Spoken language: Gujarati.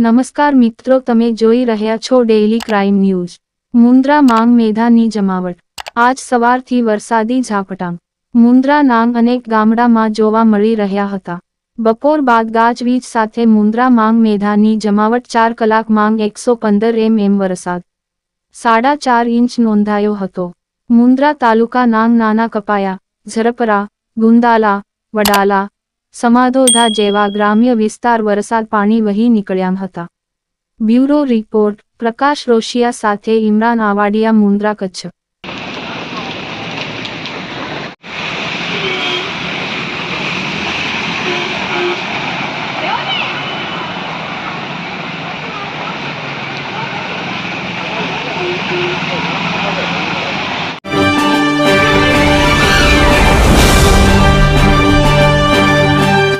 નમસ્કાર મિત્રો, તમે જોઈ રહ્યા છો ડેઇલી ક્રાઇમ ન્યૂઝ મુન્દ્રા માંગ મેધાની જમાવટ. આજ સવારથી વરસાદી ઝાપટાં. મુન્દ્રા નાંગ અનેક ગામડામાં જોવા મળી રહ્યા હતા. બપોર બાદ ગાજવીજ સાથે મુન્દ્રા માંગ મેધાની જમાવટ ચાર કલાક માંગ એકસો પંદર એમ એમ વરસાદ. સાડા ચાર ઇંચ નોંધાયો હતો. મુન્દ્રા તાલુકા નાંગ નાના કપાયા, ઝરપરા, ગુંદાલા, વડાલા સમાધોધા જેવા ગ્રામ્ય વિસ્તાર વરસાદ પાણી વહી નીકળ્યા હતા. બ્યુરો રિપોર્ટ, પ્રકાશ રોશિયા સાથે ઇમરાન આવાડિયા, મુન્દ્રા કચ્છ. Thank